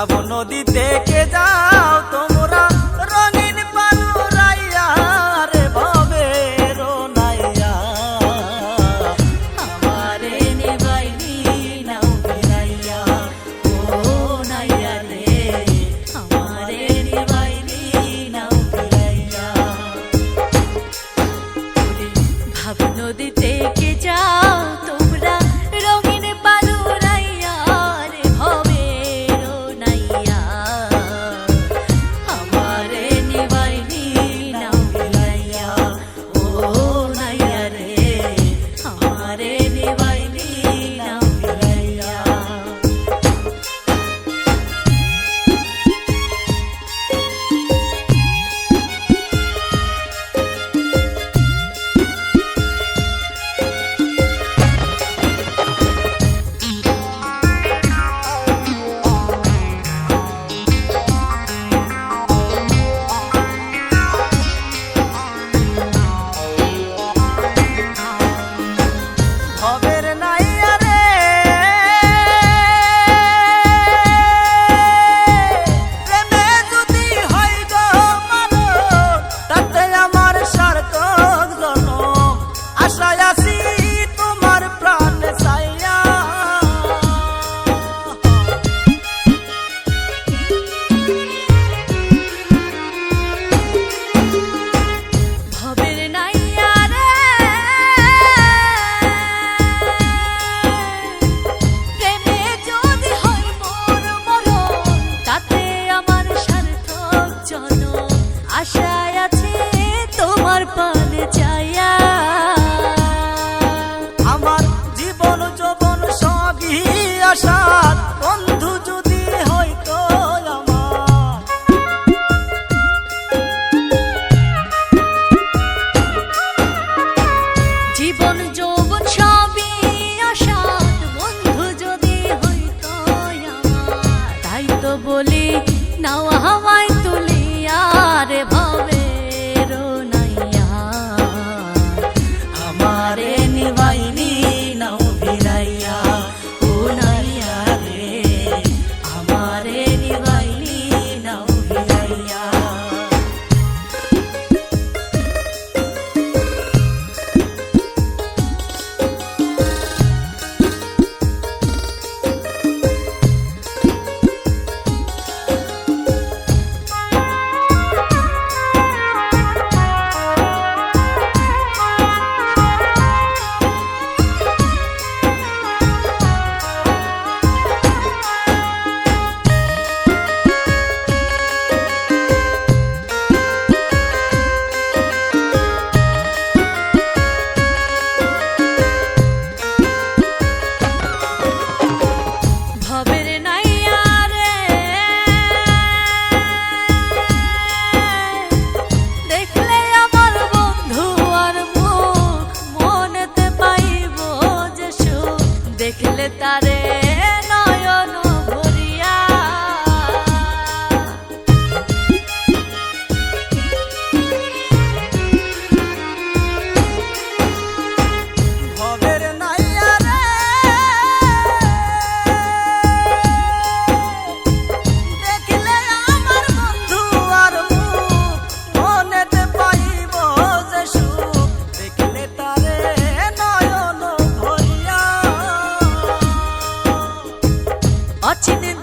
ভাব নদী দেখে যাও তো আশায় আছে তোমার পানে চাই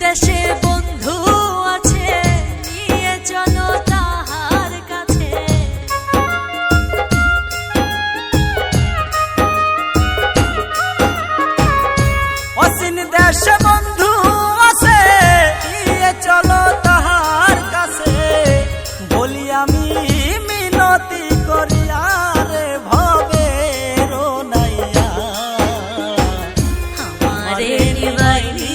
দেশে বন্ধু আছে, নিয়ে চলো তাহার কাছে। অসীন দেশে বন্ধু আছে, নিয়ে চলো তাহার কাছে। বলি আমি মিনতি করিয়া আর ভবে রোনাইয়া আমারে নিবাইনি